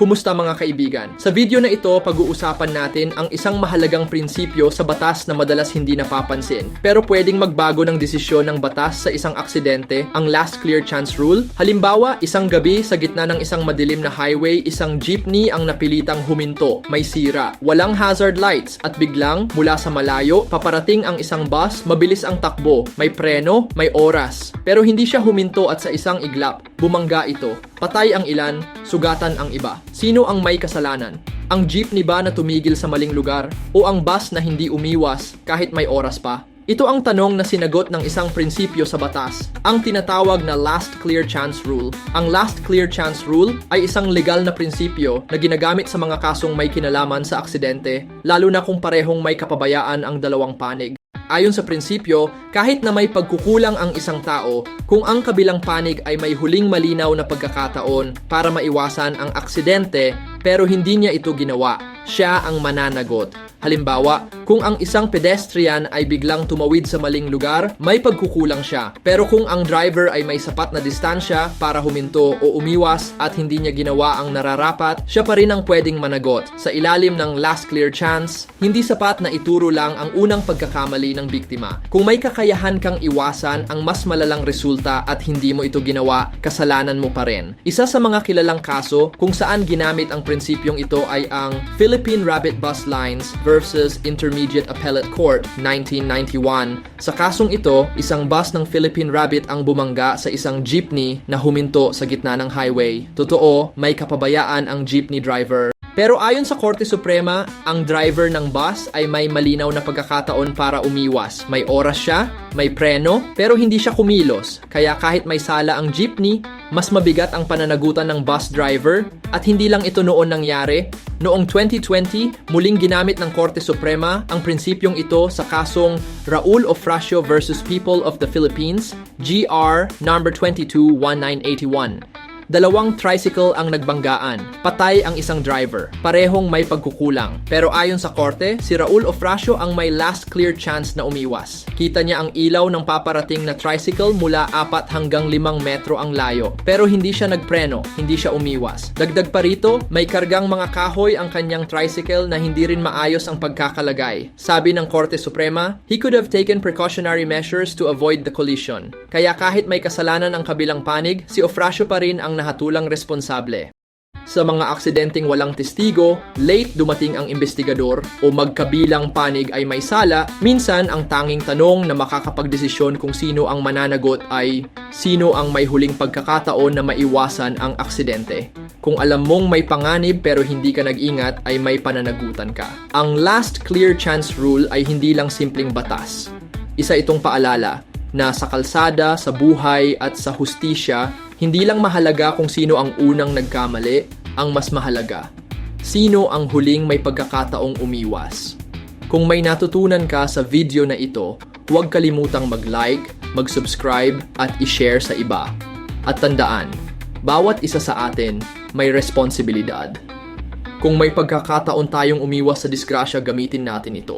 Kumusta mga kaibigan? Sa video na ito, pag-uusapan natin ang isang mahalagang prinsipyo sa batas na madalas hindi napapansin. Pero pwedeng magbago ng desisyon ng batas sa isang aksidente, ang last clear chance rule. Halimbawa, isang gabi sa gitna ng isang madilim na highway, isang jeepney ang napilitang huminto. May sira. Walang hazard lights at biglang, mula sa malayo, paparating ang isang bus, mabilis ang takbo. May preno, may oras. Pero hindi siya huminto at sa isang iglap. Bumangga ito. Patay ang ilan, sugatan ang iba. Sino ang may kasalanan? Ang jeepney ba na tumigil sa maling lugar? O ang bus na hindi umiwas kahit may oras pa? Ito ang tanong na sinagot ng isang prinsipyo sa batas, ang tinatawag na Last Clear Chance Rule. Ang Last Clear Chance Rule ay isang legal na prinsipyo na ginagamit sa mga kasong may kinalaman sa aksidente, lalo na kung parehong may kapabayaan ang dalawang panig. Ayon sa prinsipyo, kahit na may pagkukulang ang isang tao, kung ang kabilang panig ay may huling malinaw na pagkakataon para maiwasan ang aksidente pero hindi niya ito ginawa, siya ang mananagot. Halimbawa, kung ang isang pedestrian ay biglang tumawid sa maling lugar, may pagkukulang siya. Pero kung ang driver ay may sapat na distansya para huminto o umiwas at hindi niya ginawa ang nararapat, siya pa rin ang pwedeng managot. Sa ilalim ng last clear chance, hindi sapat na ituro lang ang unang pagkakamali ng biktima. Kung may kakayahan kang iwasan ang mas malalang resulta at hindi mo ito ginawa, kasalanan mo pa rin. Isa sa mga kilalang kaso kung saan ginamit ang prinsipyong ito ay ang Philippine Rabbit Bus Lines versus Intermediate Appellate Court 1991. Sa kasong ito, isang bus ng Philippine Rabbit ang bumangga sa isang jeepney na huminto sa gitna ng highway. Totoo, may kapabayaan ang jeepney driver. Pero ayon sa Korte Suprema, ang driver ng bus ay may malinaw na pagkakataon para umiwas. May oras siya, may preno, pero hindi siya kumilos. Kaya kahit may sala ang jeepney, mas mabigat ang pananagutan ng bus driver at hindi lang ito noon nangyari. Noong 2020, muling ginamit ng Korte Suprema ang prinsipyong ito sa kasong Raul Ofracio versus People of the Philippines, GR number 221981. Dalawang tricycle ang nagbanggaan. Patay ang isang driver. Parehong may pagkukulang. Pero ayon sa korte, si Raul Ofracio ang may last clear chance na umiwas. Kita niya ang ilaw ng paparating na tricycle mula 4 hanggang 5 metro ang layo. Pero hindi siya nagpreno, hindi siya umiwas. Dagdag pa rito, may kargang mga kahoy ang kanyang tricycle na hindi rin maayos ang pagkakalagay. Sabi ng Korte Suprema, he could have taken precautionary measures to avoid the collision. Kaya kahit may kasalanan ang kabilang panig, si Ofracio pa rin ang nahatulang responsable. Sa mga aksidenteng walang testigo, late dumating ang investigador o magkabilang panig ay may sala, minsan ang tanging tanong na makakapagdesisyon kung sino ang mananagot ay sino ang may huling pagkakataon na maiwasan ang aksidente. Kung alam mong may panganib pero hindi ka nag-ingat ay may pananagutan ka. Ang last clear chance rule ay hindi lang simpleng batas. Isa itong paalala na sa kalsada, sa buhay at sa hustisya, hindi lang mahalaga kung sino ang unang nagkamali, ang mas mahalaga. Sino ang huling may pagkakataong umiwas? Kung may natutunan ka sa video na ito, huwag kalimutang mag-like, mag-subscribe at i-share sa iba. At tandaan, bawat isa sa atin may responsibilidad. Kung may pagkakataon tayong umiwas sa disgrasya, gamitin natin ito.